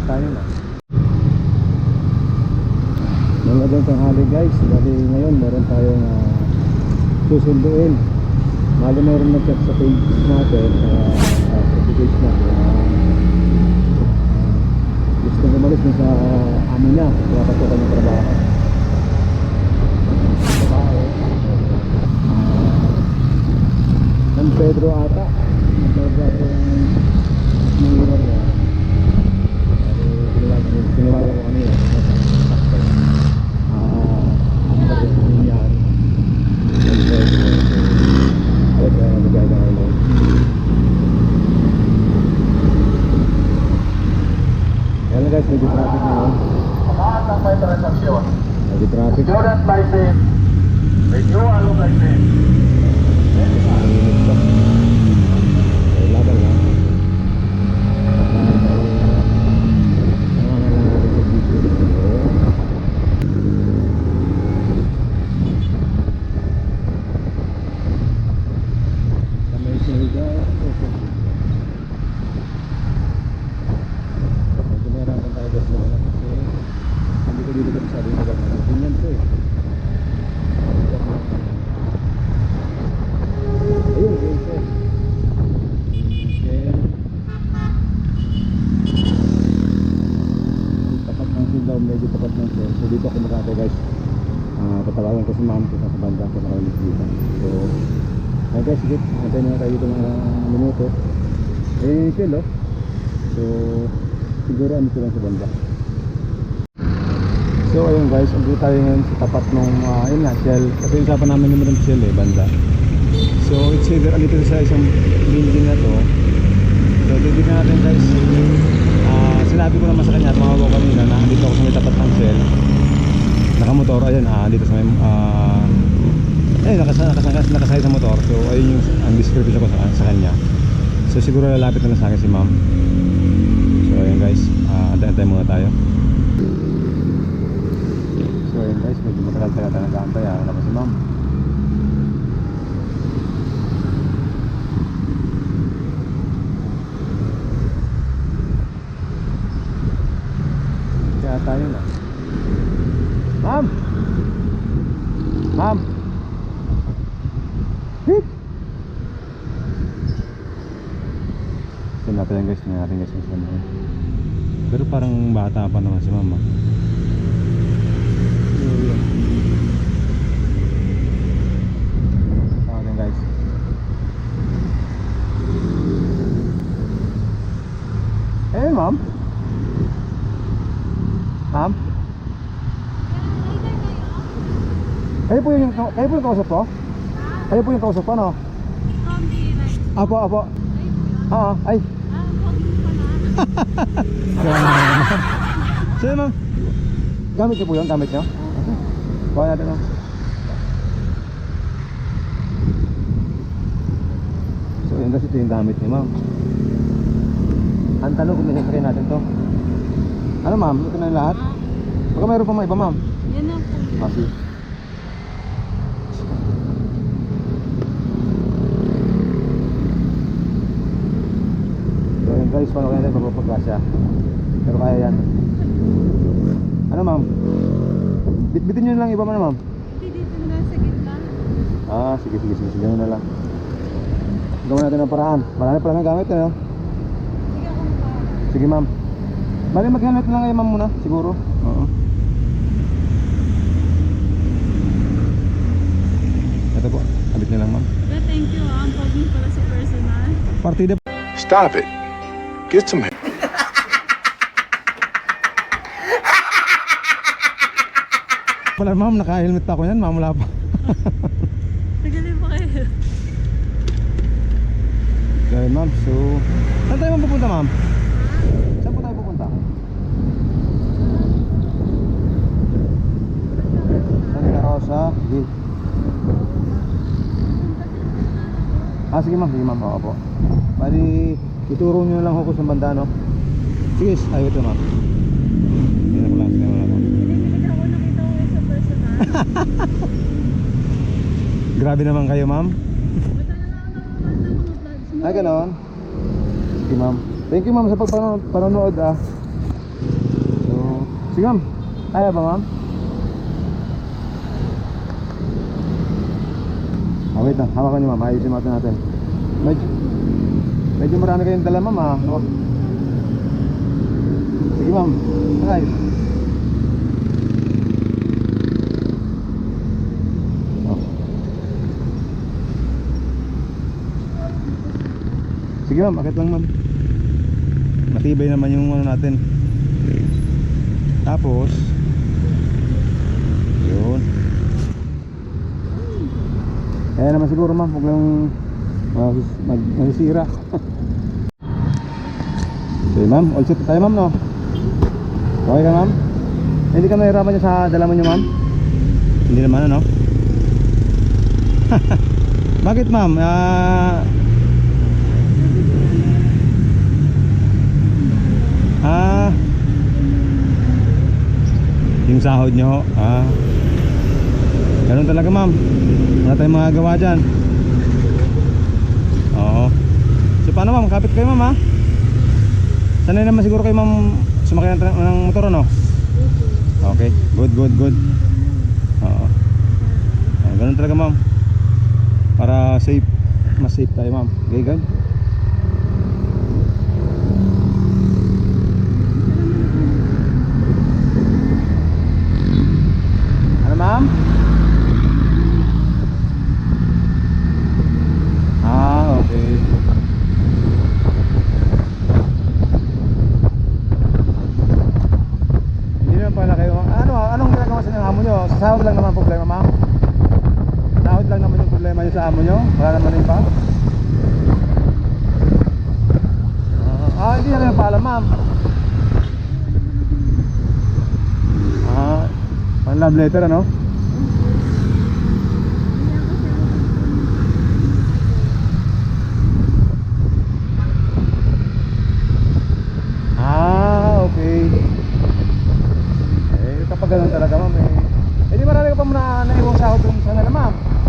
Kaya tayo na. Magandang tanghali guys. Dali ngayon meron tayong uh, susunduin. Mali meron nag-chat sa page natin. Uh, uh, page natin. Uh, gusto umalis dun sa amo niya. Kaya patukan ng trabaho. Ah, San Pedro ata. San Pedro ata yung ng lugar niya. Tinawagan ko kanina. Ah, ang pagkakas yan. San Pedro. Ay, kaya nabigay na ako. Ayan na guys, medyo traffic na yun. Lahat ng may transaksyon. Medyo traffic. Student license, renewal of license, Mainit pa. Ay, laban lang. Nangangalan natin sa video. Sa may Surigao. Medyo mahirapan tayo guys naman kasi hindi ko dito sabi mo gano'n. Ganyan to eh. Ayun, ayun siya. Okay. Tapat ng silaw, medyo tapat ng silaw. So dito ako magkako guys. Ah, patawagan ko si ma'am kung sa banda ko nakalimutan dito. So, sige. Antay na tayo dito mga minuto. Yung shell oh. So, siguro ano lang sa banda. So ayun guys, andito tayo ngayon sa tapat nung uh, yun nga, shell. Kasi usapan namin yung ng shell eh, banda. So it's either andito sa isang building na to. So titignan natin guys. Ah, sinabi ko naman sa kanya, tumawag ko kanina na andito ako sa may tapat ng shell. Nakamotor, ayun ah, dito sa may ah eh nakasakay nakasakay nakasakay sa motor. So ayun yung ang description ko sa, sa kanya. So siguro lalapit na lang sa akin si ma'am. So ayun guys, ah antay-antay muna tayo. So ayun guys, medyo matagal-tagal tayo nag-aantay ah, wala pa si ma'am. Kaya tayo na. Ma'am! Ma'am! Hip! Ito natin yan guys, tingnan natin guys kung saan yun. Parang bata pa naman si mama. Eh ma'am? Ma'am? Kayo po yung kayo po yung kausap ko? Kayo po yung kausap ko, no? Apo, apo. Oo, ay. Sige, ma'am. Gamit niyo po yun? Gamit niyo? Kuha natin, no? So, yun kasi ito yung gamit niya, ma'am. Ang tanong kung minigrin natin to. Ano, ma'am? Ito na yung lahat? Baka mayroon pa mga iba, ma'am. Yan na po. Kasi. Guys, paano kaya magpapagkasya? Pero kaya yan. Ano ma'am? Bitbitin nyo lang iba mo na ma'am. Hindi dito na sa gitna. Ah, sige sige sige, sige na lang. Gawin natin ng paraan. Marami pala ng gamit eh. no? Sige ako pa. Sige ma'am. Bali na lang kayo ma'am muna, siguro. Oo. Ito po, abit niyo lang ma'am. Thank you ah. Ang pogi pala si personal. Partida Stop it. Get some help. pala ma'am, naka-helmet pa ako yan, ma'am, wala pa. Tagalin pa kayo. Yun, ma'am, so... Saan tayo pupunta ma'am? Saan po tayo pupunta? Santa Rosa, sige. Ah, sige ma'am, sige ma'am, oo po. Bali, ituro nyo lang ako sa banda, no? Sige, ayaw ito ma'am. Yan ako lang. Pinipilig ako. Grabe naman kayo, ma'am. Na. Ah, ganon. Sige, ma'am. Thank you, ma'am, sa pagpanonood, ah. Sige ma'am. Kaya ba ma'am? Ah, wait lang. Hawakan niyo ma'am. Ayusin natin natin. Medyo, medyo marami kayong dala ma'am ah. No? Sige ma'am. Oh. Sige ma'am, akit lang ma'am. Matibay naman yung ano natin. Tapos Yun Kaya naman siguro ma'am Huwag lang mag, mag, magsisira Okay ma'am. All set tayo ma'am no? Okay ka ma'am? Hindi ka mahirapan niya sa dala mo niyo ma'am? Hindi naman ano? Bakit ma'am? Ah Ah Yung sahod nyo Ah. Ganun talaga ma'am. Wala tayong magagawa dyan Oo So paano ma'am? Kapit kayo ma'am ha? Sanay naman siguro kayo ma'am Sumakay ng, ng motor ano? Okay Good good good Oo Ganun talaga ma'am Para safe Mas safe tayo ma'am Okay good Ano ma'am? Ah, okay. Hindi naman pala kayo. Ano, anong ginagawa sa ng amo nyo? Sa sahod lang naman problema, ma'am? Sahod lang naman yung problema nyo sa amo nyo? Wala naman yung pa? Ah, ah, hindi na kayo paalam, ma'am. Ah, pang love letter, ano? Ah, okay. Eh, kapag ganun talaga, ma'am, eh. Eh, di marami ka pa muna naiwang sahod dun sa nila, ma'am.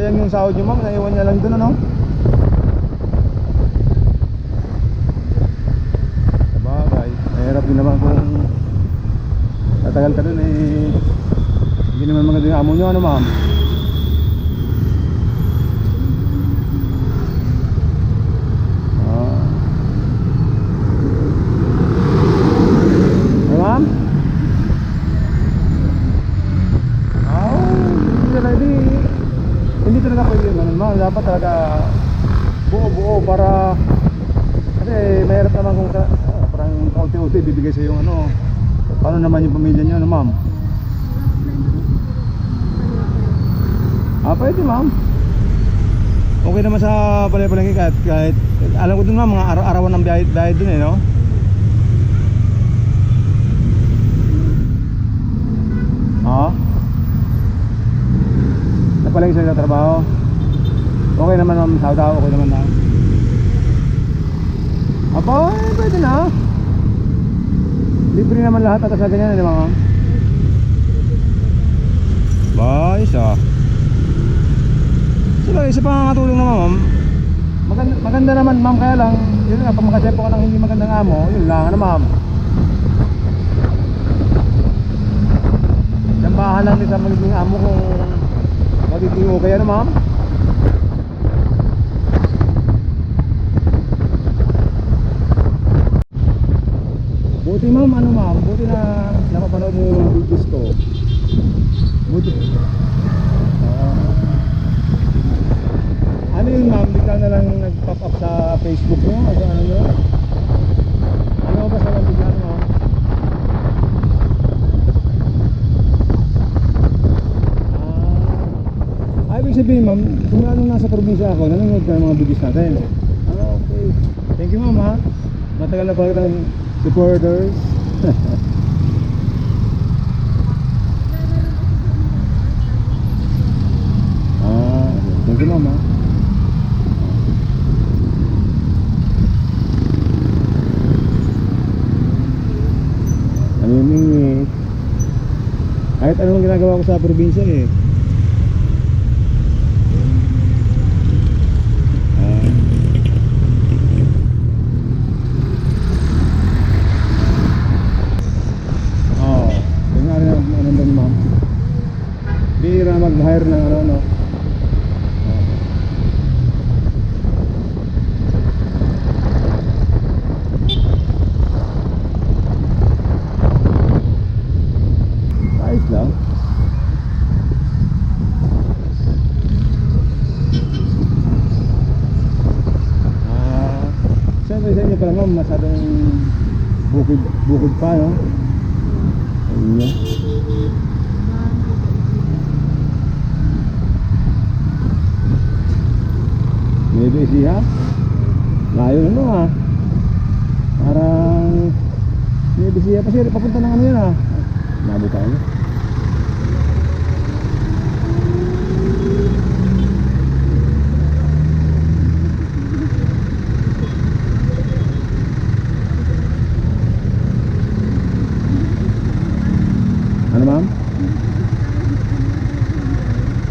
Sayang yung sahod nyo, ma'am. Naiwan niya lang dun, ano? Sabagay. Mahirap din naman kung tatagal ka dun, eh. Hindi naman maganda yung amo nyo, ano, ma'am? Ah. Ay, ma'am? Ah, hindi talaga di hindi talaga pwede yun ganun ma'am dapat talaga para kasi mahirap naman kung ka, ah, parang kaunti-unti bibigay sa yung ano paano naman yung pamilya nyo ano ma'am ah pwede ma'am okay naman sa palay-palengke kahit, kahit alam ko dun ma'am mga araw-arawan ng biyahe, biyahe dun eh no Oo. Napalagi sa trabaho. Okay naman ma'am, tao, okay naman na. Aba, eh, pwede na. Libre naman lahat at sa ganyan, di ba ma'am? Ba, isa. Sila, isa pa nga katulong naman ma'am. Maganda, maganda naman ma'am, kaya lang, yun nga, pag makasepo ka ng hindi magandang amo, yun lang, ano ma'am. Sambahan lang din sa magiging amo kung magiging okay ano ma'am? Buti ma'am, ano ma'am? Buti na napapanood mo yung videos ko. Buti. Ah. ano yun ma'am? Bigla na lang nag-pop up sa Facebook nyo? Ano ano nyo? Ano ba sa lang bigla ma'am? Ah, ibig sabihin ma'am, kung anong nasa probinsya ako, nanonood ka ng mga videos natin. Ah, okay. Thank you ma'am ha. Matagal na pa kitang supporters. ah, thank you ma'am ha. Namimingit. Kahit anong ginagawa ko sa probinsya eh. Ah. Mag-hire ng ano, no? Ayos lang. Ah, siyempre sa inyo masyadong bukid, bukid pa, no? Sa Maybe siya. Layo na ha. Parang maybe siya pa siya papunta ng ano yan ha. Nabot tayo.